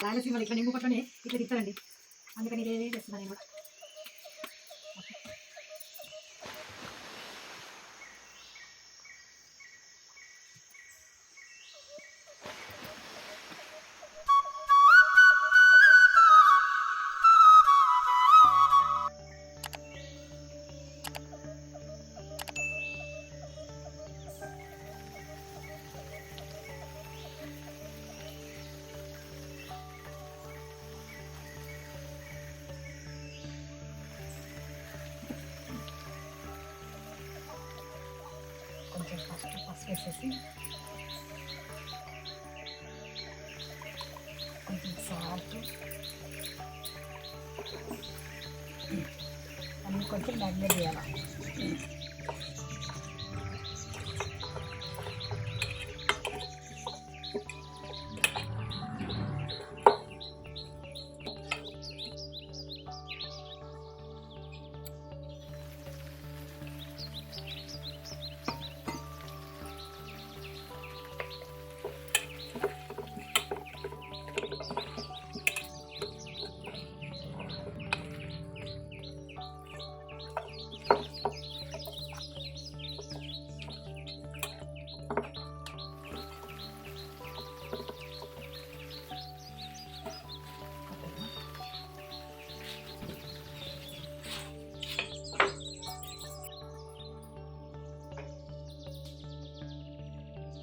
రాయలసీమలో ఇక్కడ నింగు ఇట్లా తిప్పారండి అందుకని ఇదే చేస్తున్నాను నేను కూడా. Mm-hmm.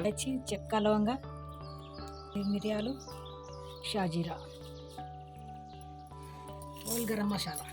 ఇలాచి చెక్క లవంగ మిరియాలు షాజీరా. ఓల్ గరం మసాలా.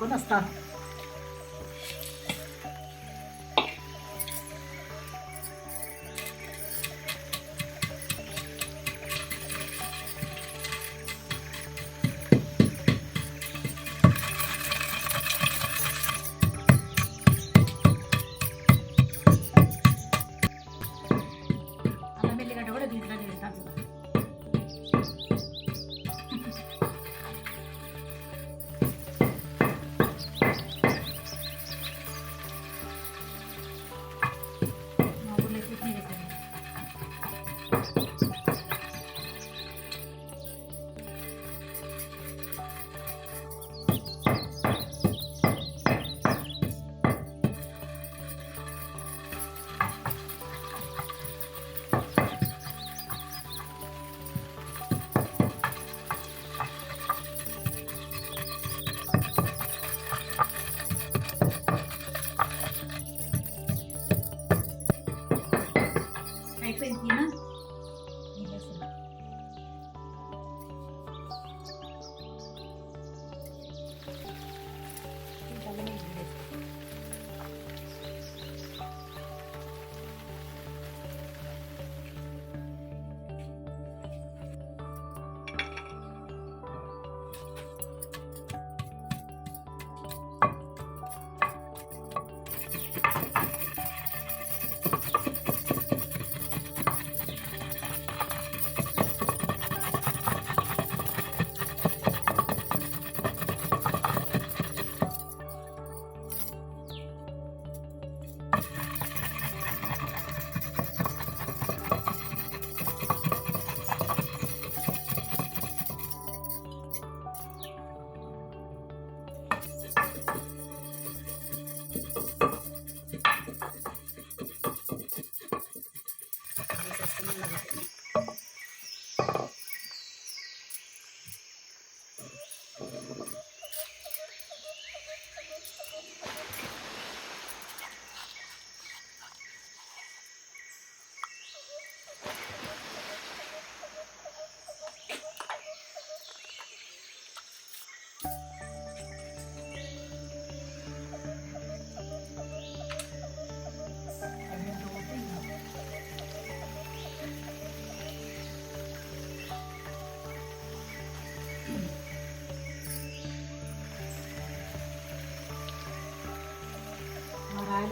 ఇది దంచుకొని 见。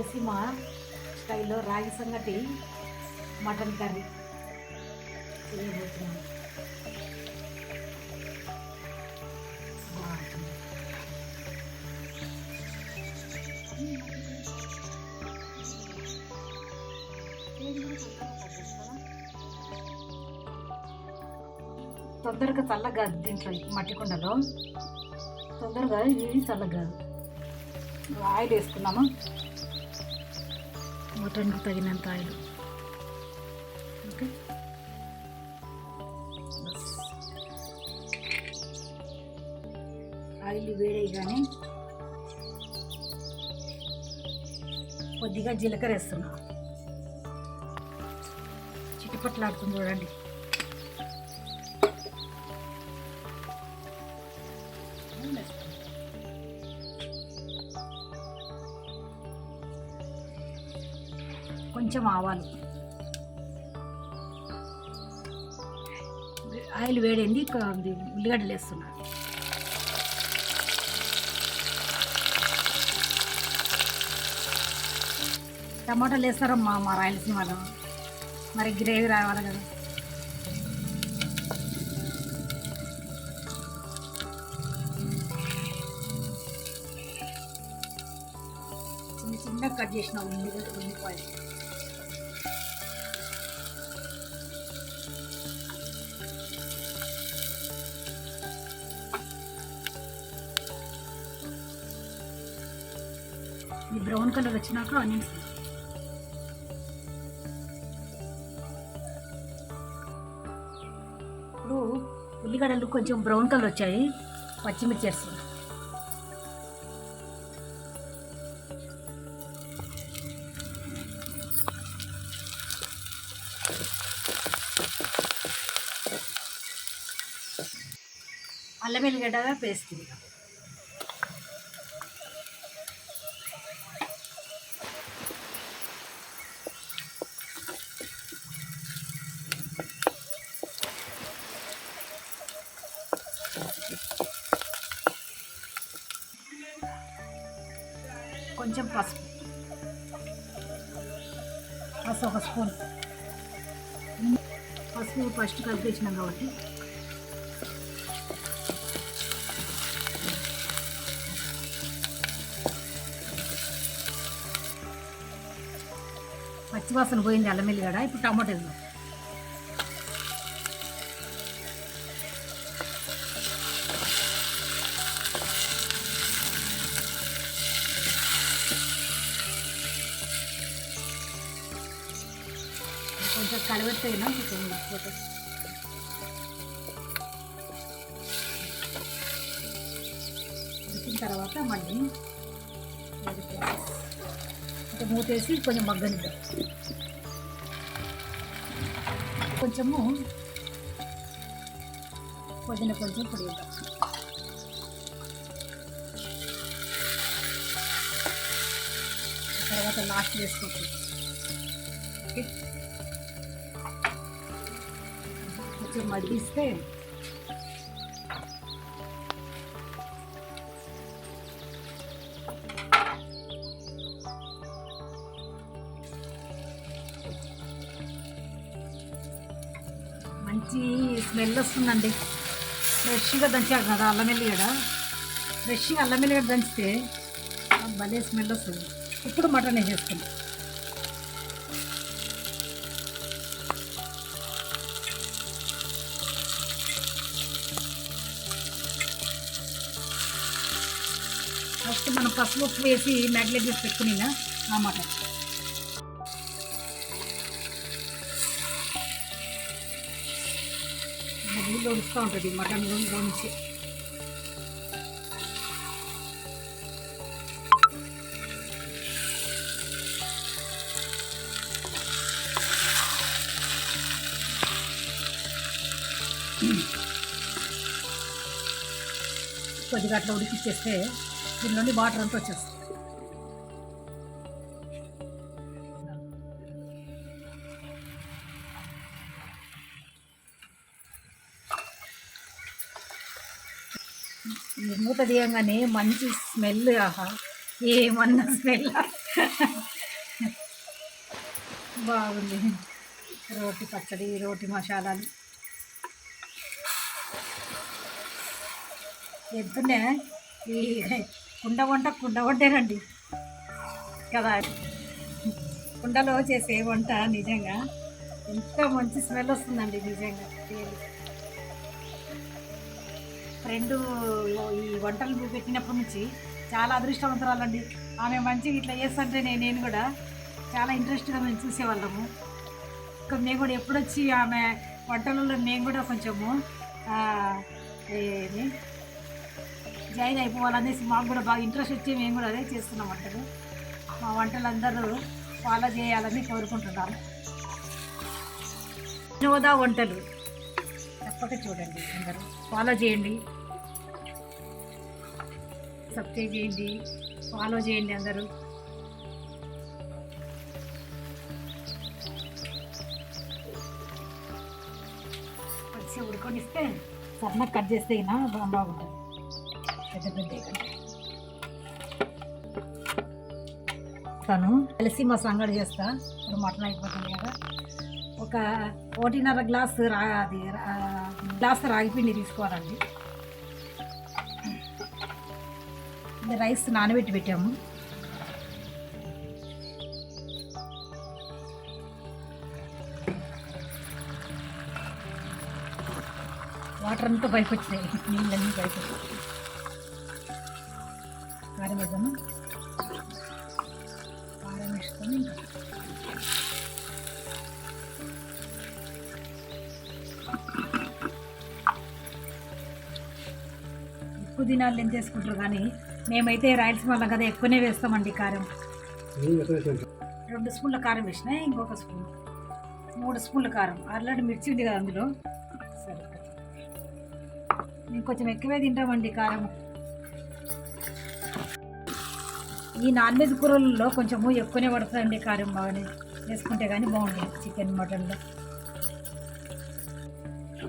రాయలసీమ స్టైల్లో రాగి సంగటి మటన్ కర్రీ. చేయబోతున్నాను తొందరగా చల్లగా దీంట్లో మట్టి కుండలో. తొందరగా ఇది చల్లగా ఆయిల్ వేసుకున్నాము మటన్కు తగినంత ఆయిల్. ఓకే? ఆయిల్ వేడేయగానే కొద్దిగా జీలకర్ర వేస్తున్నా. చిటిపట్లాడుతుంది చూడండి. కొంచెం ఆవాలు. ఆయిల్ వేడింది ఉల్లిగడ్డలు వేస్తున్నా. టమాటాలు వేస్తారమ్మా మా రాయలసీమలో మరి గ్రేవీ రావాలి కదా. చిన్న చిన్న కట్ చేసిన ఉల్లిగడ్డ ఉల్లిపాయలు. కలర్ వచ్చినాక ఆనియన్స్ ఇప్పుడు ఉల్లిగడ్డలు కొంచెం బ్రౌన్ కలర్ వచ్చాయి. పచ్చిమిర్చి అల్లం వెల్లిగడ్డ పేస్తుంది పోయింది అల్లం ఎల్లిగడ ఇప్పుడు టమాటో వేద్దాం. కొంచెం కలబెట్టయినా కొంచెం పోతే తర్వాత మళ్ళీ మూతేసి కొంచెం మగ్గనిద్దాం. కొంచెము పుదీనా కొంచెం పొడిగిద్దాం. తర్వాత లాస్ట్ వేసుకోవచ్చు కొంచెం మడిగిస్తే స్మెల్ వస్తుందండి. ఫ్రెష్గా దంచాడు కదా అల్లం ఎల్లిగడ్డ ఫ్రెష్గా అల్లం ఎల్లిగడ్డ దంచితే భలే స్మెల్ వస్తుంది. ఇప్పుడు మటన్ వేసేసుకుందాం ఫస్ట్ మనం పసుపు ఉప్పు వేసి మ్యాగ్నేట్ చేసి పెట్టుకుని ఆ మటన్. నీళ్ళు ఉంటుంది మటన్ నుంచి కొద్దిగా అట్లా ఉడికిచ్చేస్తే దీనిలోని వాటర్ అంతా వచ్చేస్తుంది మూత తీయంగానే మంచి స్మెల్ ఆహా ఏమన్నా స్మెల్. బాగుంది. రోటి పచ్చడి రోటి మసాలాలు. ఎంతుండే ఈ కుండ వంట కుండ వంటేనండి. కదా? కుండలో చేసే వంట నిజంగా ఎంత మంచి స్మెల్ వస్తుందండి నిజంగా. రెండు ఈ వంటలు పెట్టినప్పటి నుంచి చాలా అదృష్టవంతురాలండి. ఆమె మంచిగా ఇట్లా చేస్తుంటే నేను నేను కూడా చాలా ఇంట్రెస్ట్గా మేము చూసేవాళ్ళము. ఇంకా మేము కూడా ఎప్పుడొచ్చి ఆమె వంటలలో మేము కూడా కొంచెము జాయిన్ అయిపోవాలనేసి మాకు కూడా బాగా ఇంట్రెస్ట్ వచ్చి మేము కూడా అదే చేస్తున్నాం వంటలు. మా వంటలు అందరూ ఫాలో చేయాలని కోరుకుంటున్నాను వినోద వంటలు తప్పక చూడండి అందరూ. ఫాలో చేయండి. సబ్స్క్రైబ్ చేయండి ఫాలో చేయండి అందరూ. మంచిగా ఉడకొనిస్తే సన్నగా కట్ చేస్తే అయినా బాగా బాగుంటుంది. పెద్ద పెద్ద తను కలిసి మా సంగడి చేస్తా. ఇప్పుడు మటన్ అయిపోతుంది కదా. ఒక ఒకటిన్నర గ్లాస్ రా అది గ్లాస్ రాగిపిండి తీసుకోవాలండి. రైస్ నానబెట్టి పెట్టాము. వాటర్ అంతా పైకి వచ్చినాయి నీళ్ళన్నీ పైకి వచ్చాయి. కారం వేద్దాము కారం వేసుకొని ఎక్కువ దినాలు ఎంత వేసుకుంటారు కానీ మేమైతే రాయలసీమలో కదా ఎక్కువనే వేస్తామండి కారం. రెండు స్పూన్ల కారం వేసిన ఇంకొక స్పూన్. మూడు స్పూన్ల కారం. ఆల్రెడీ మిర్చి ఉంది కదా అందులో. సరే. మేము కొంచెం ఎక్కువే తింటామండి కారం. ఈ నాన్ వెజ్ కూరలలో కొంచెము ఎక్కువనే పడుతుందండి కారం బాగానే. వేసుకుంటే కానీ బాగుంటుంది చికెన్ మటన్లో.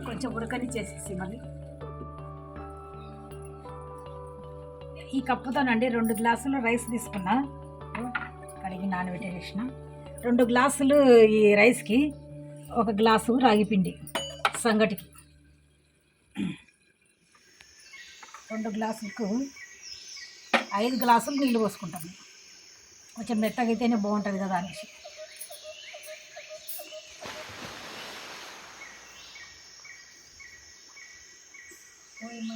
కొంచెం ఉడకని చేసేసి మళ్ళీ ఈ కప్పుతోనండి రెండు గ్లాసులు రైస్ తీసుకున్నా. కడిగి నానబెట్టేసిన రెండు గ్లాసులు ఈ రైస్కి ఒక గ్లాసు రాగిపిండి సంగటికి. రెండు గ్లాసులకు ఐదు గ్లాసులు నీళ్ళు పోసుకుంటాను కొంచెం మెత్తగా అయితేనే బాగుంటుంది కదా అనేసి. ఓయమ్మ,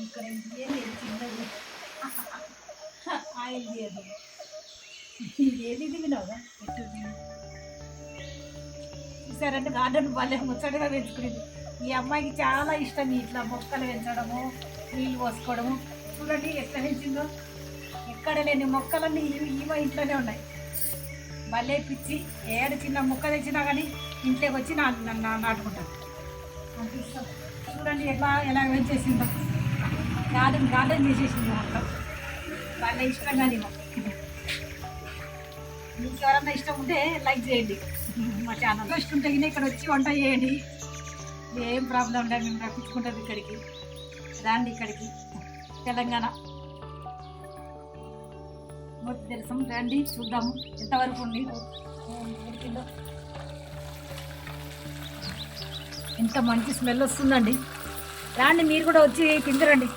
చిన్నది. ఆయిల్ తీయదు ఏది దిగినావుగా ఎట్టు చూసారంటే గార్డెన్ భలే ముచ్చటగా పెంచుకునేది. ఈ అమ్మాయికి చాలా ఇష్టం ఇట్లా మొక్కలు పెంచడము నీళ్ళు పోసుకోవడము. చూడండి ఎట్లా పెంచిందో. ఎక్కడ లేని మొక్కలన్నీ ఈ- ఈమె ఇంట్లోనే ఉన్నాయి. భలే పిచ్చి. ఏడు చిన్న మొక్క తెచ్చినా కానీ ఇంట్లోకి వచ్చి నా నాటుకుంటాను అంత ఇష్టం. చూడండి ఎట్లా ఎలా పెంచేసిందో. గార్డెన్ గార్డెన్ చేసేసింది మొత్తం. భలే ఇష్టం కానీ మీకు. ఎవరన్నా ఇష్టం ఉంటే లైక్ చేయండి. మా ఛానల్ ఇష్టం ఉంటే ఇక్కడ వచ్చి వంట చేయండి. ఏం ప్రాబ్లం ఉండదు మేము రప్పించుకుంటాం ఇక్కడికి. రాండి ఇక్కడికి. తెలంగాణ. మొత్తం తెలుసాం. రండి చూద్దాము. ఎంతవరకు ఉంది? ఎంత మంచి స్మెల్ వస్తుందండి. రాండి మీరు కూడా వచ్చి తిందరండి.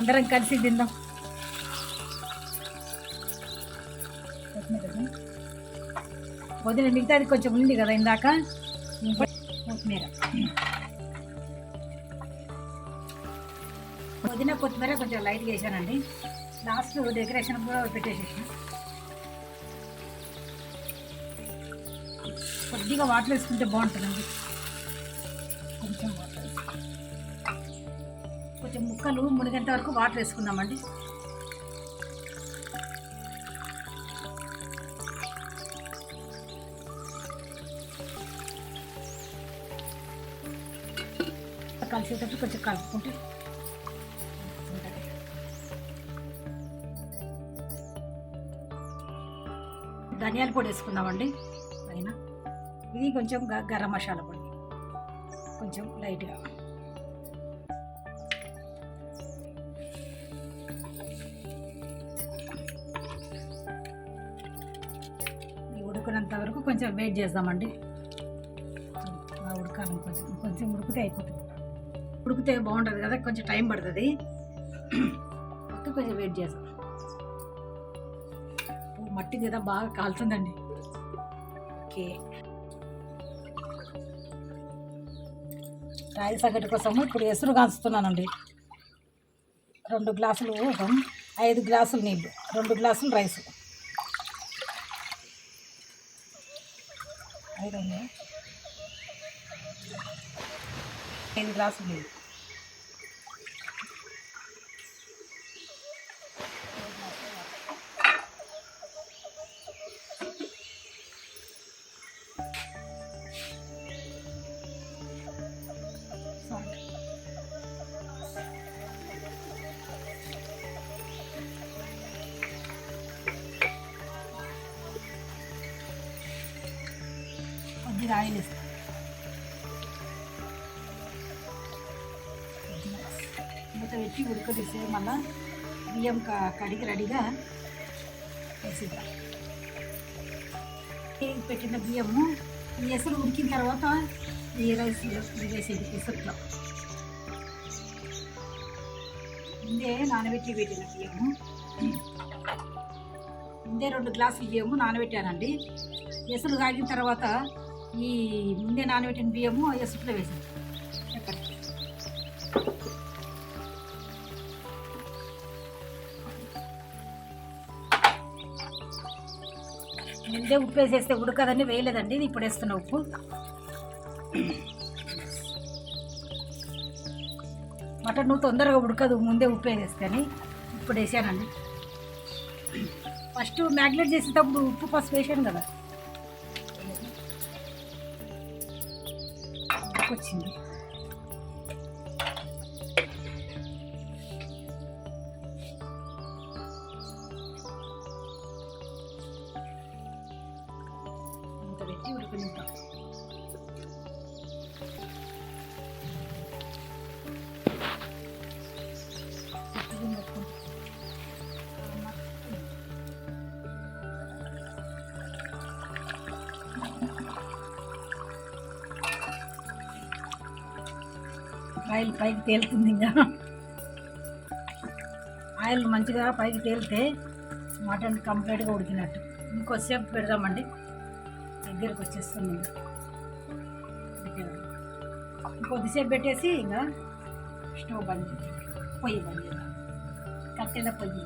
అందరం కలిసి తిందాం. వదిన మిగతాది కొంచెం ఉంది కదా ఇందాక? కొత్తిమీర. వదిన కొత్తిమీర కొంచెం లైట్గా వేసానండి. లాస్ట్ డెకరేషన్ కూడా పెట్టేసేసాను. కొద్దిగా వాటర్ వేసుకుంటే బాగుంటుందండి. కొంచెం వాటర్ కొంచెం ముక్కలు మునిగేంత వరకు వాటర్ వేసుకుందామండి. కలిసేటప్పుడు కొంచెం కలుపుకుంటే ధనియాల పొడి వేసుకుందామండి. పైన ఇది కొంచెం గ- గరం మసాలా పొడి. కొంచెం లైట్గా ఉడుకునేంత వరకు కొంచెం వెయిట్ చేద్దామండి. ఉడకాలి కొంచెం కొంచెం ఉడికితే అయిపోతుంది. ఉడికితే బాగుంటుంది కదా కొంచెం టైం పడుతుంది. కొంచెం వెయిట్ ఓ, మట్టి కదా బాగా కాలుతుందండి. ఓకే. రాయి సంగటి కోసము ఇప్పుడు ఎసురు కాల్చుతున్నానండి. రెండు గ్లాసులు ఐదు గ్లాసులు నీళ్ళు రెండు గ్లాసులు రైస్. ఐదు గ్లాసులు నీళ్ళు కడిగి రెడీగా వేసిద్దాం. పెట్టిన బియ్యము? ఈ ఎసరు ఉడికిన తర్వాత ఈ రైస్ వేసేది ఎసరులో ముందే నానబెట్టి పెట్టిన బియ్యము. ముందే రెండు గ్లాసులు బియ్యము నానబెట్టానండి. ఎసురు కాగిన తర్వాత ఈ ముందే నానబెట్టిన బియ్యము ఎసుట్లో వేసాను ముందే ఉప్పు వేసేస్తే ఉడకదని వేయలేదండి. ఇప్పుడు వేస్తున్న ఉప్పు. మటన్ నువ్వు తొందరగా ఉడకదు ముందే ఉప్పు వేసేస్తేని ఇప్పుడు వేసానండి. ఫస్ట్ మ్యాగ్నేట్ చేసేటప్పుడు ఉప్పు పసుపు వేసాను కదా. వచ్చింది పెట్టి ఆయిల్ పైకి తేలుతుంది ఇంకా. ఆయిల్ మంచిగా పైకి తేలితే మటన్ కంప్లీట్గా ఉడికినట్టు. ఇంకోసేపు పెడదామండి. దగ్గరకు వచ్చేస్తుంది ఇంకా ఉడికేది. పెట్టేసి ఇంకా స్టవ్ బంద్ చేద్దాం. పొయ్యి బంద్ చేద్దాం. కట్టెల పొయ్యి.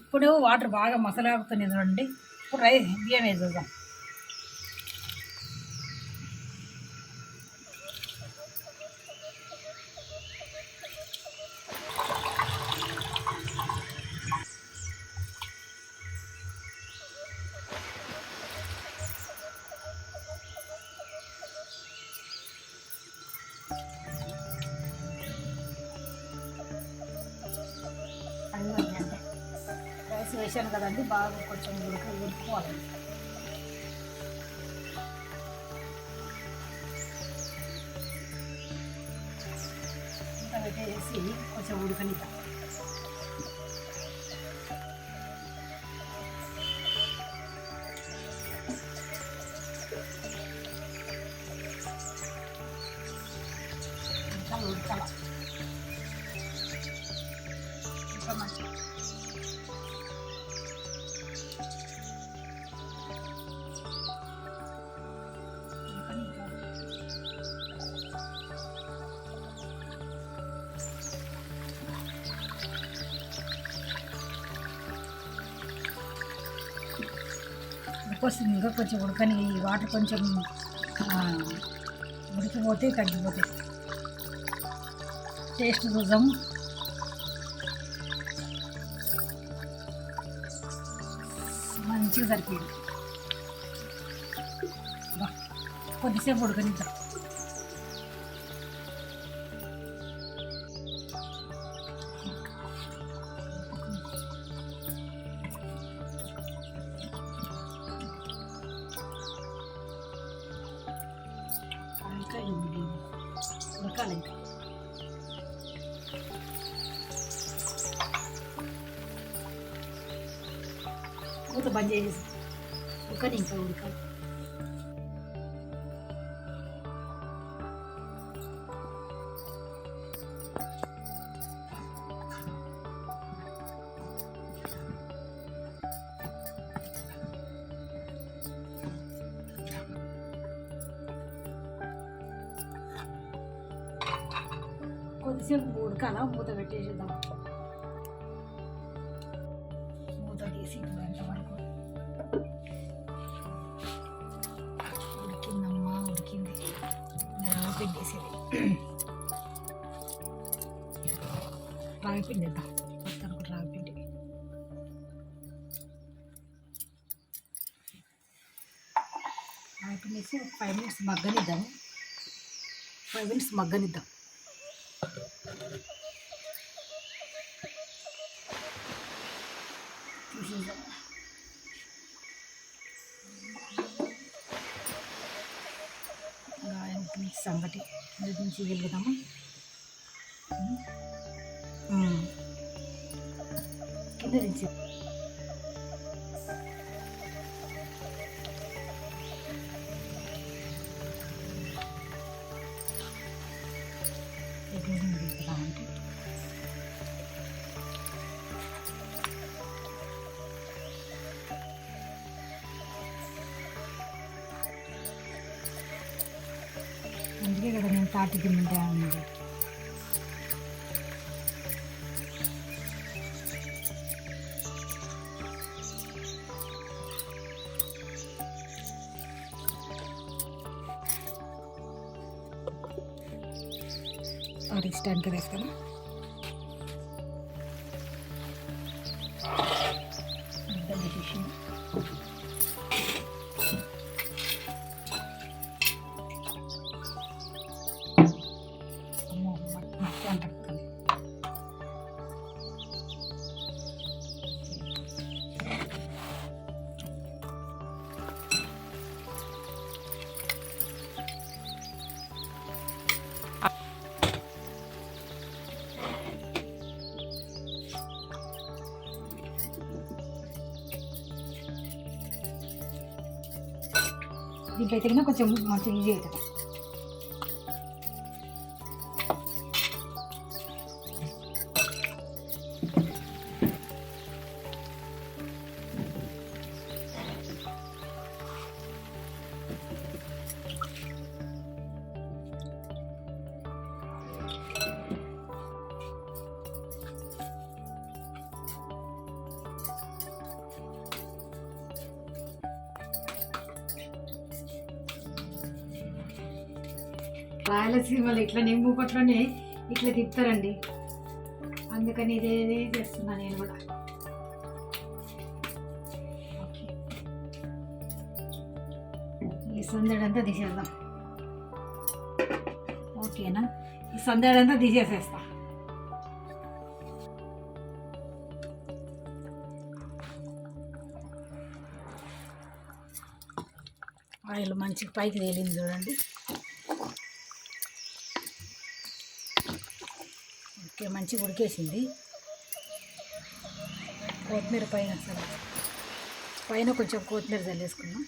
ఇప్పుడు వాటర్ బాగా మసలాగుతుంది చూడండి. ఇప్పుడు రైస్ బియ్యం వేసేద్దాం బాగా కొంచెం ఉడక ఉడుకోవాలి ఇంకా పెట్టేసి కొంచెం ఉడకనిద్దాం. వస్తుంది. ఇంకా కొంచెం ఉడకని ఈ వాటర్ కొంచెం ఉడికిపోతే తగ్గిపోతాయి. టేస్ట్ చూద్దాము మంచిగా సరిపోయింది. కొద్దిసేపు ఉడకనిద్దాం. ఉడకాలి ఇంకా బంద్ చేసేసి ఉడకని ఇంకా ఉడకాలి. పెట్టేసేది రాగి ఇద్దాం పక్కన ఒకటి రాగి వేసి ఒక ఫైవ్ మినిట్స్ మగ్గనిద్దాము. ఫైవ్ మినిట్స్ మగ్గనిద్దాం తీసేద్దాం గాయం నుంచి సంగటి ఇది అందుకే కదా నేను తాటి తింటా దీంట్లో అయితే కన్నా కొంచెం మంచిగా ఈజీ అవుతుంది వాళ్ళు ఇట్లా నెమ్మూపట్లోనే ఇట్లా తిప్పుతారండి. అందుకని ఇదే చేస్తున్నా నేను కూడా. ఈ సందడంతా తీసేద్దాం. ఓకేనా? ఈ సందడంతా తీసేసేస్తా. ఆయిల్ మంచిగా పైకి తేలింది చూడండి. ఓకే మంచిగా ఉడికేసింది. కొత్తిమీర పైన పైన కొంచెం కొత్తిమీర చల్లేసుకున్నాం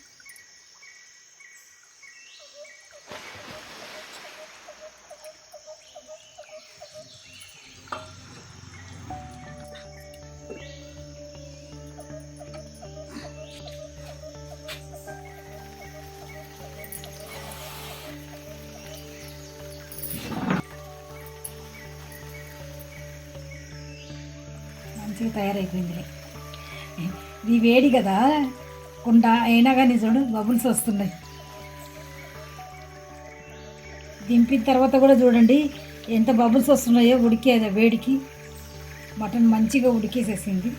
ఇది కదా. కుండ అయినా కానీ చూడు బబుల్స్ వస్తున్నాయి. దింపిన తర్వాత కూడా చూడండి ఎంత బబుల్స్ వస్తున్నాయో ఉడికేది వేడికి. మటన్ మంచిగా ఉడికేసేసింది.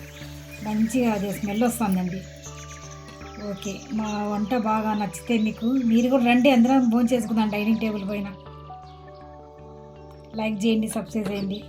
మంచిగా అది స్మెల్ వస్తుందండి. ఓకే మా వంట బాగా నచ్చితే మీకు మీరు కూడా రండి అందరం భోజనం చేసుకుందాం డైనింగ్ టేబుల్ పైన. లైక్ చేయండి సబ్స్క్రైబ్ చేయండి.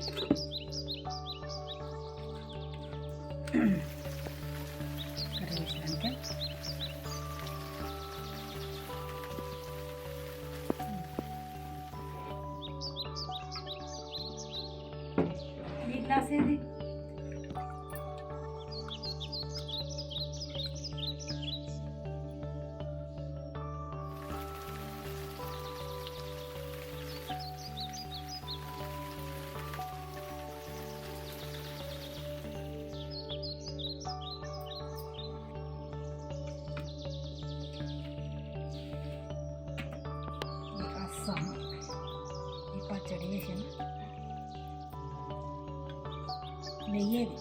పచ్చడి వేసాను నెయ్యేది.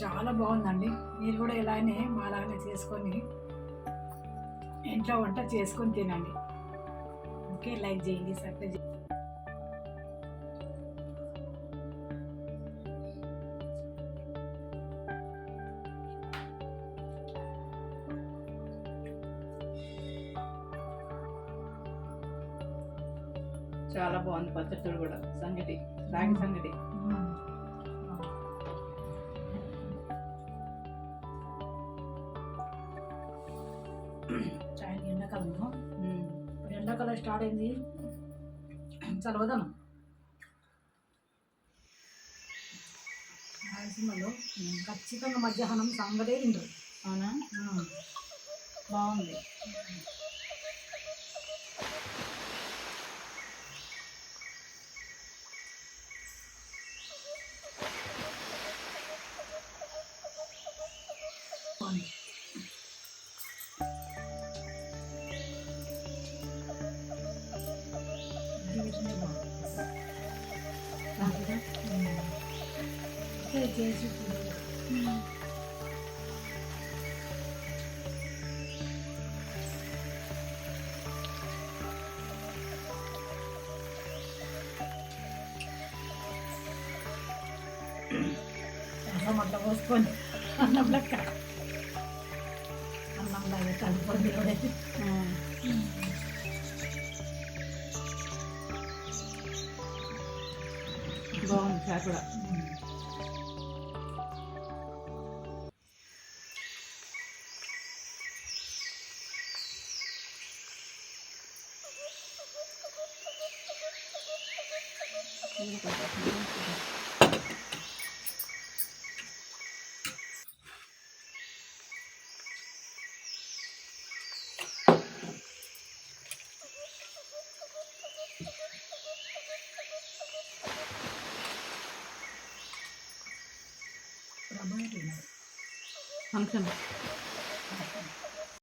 చాలా బాగుందండి. మీరు కూడా ఇలానే మాలాగానే చేసుకొని ఇంట్లో వంట చేసుకొని తినండి. ఓకే లైక్ చేయండి సబ్స్క్రైబ్ పచ్చడి కూడా సంగటి రాగి సంగటి. చాలా ఎండాకాలం ఉమ్. ఇప్పుడు ఎండాకాలం స్టార్ట్ అయింది. చలవదనం రాయలసీమలో ఖచ్చితంగా మధ్యాహ్నం సంగటే తింటారు. అవునా? బాగుంది. Tapos nablag ka. Amang balik ka po nila ulit. Bawang sa 看看。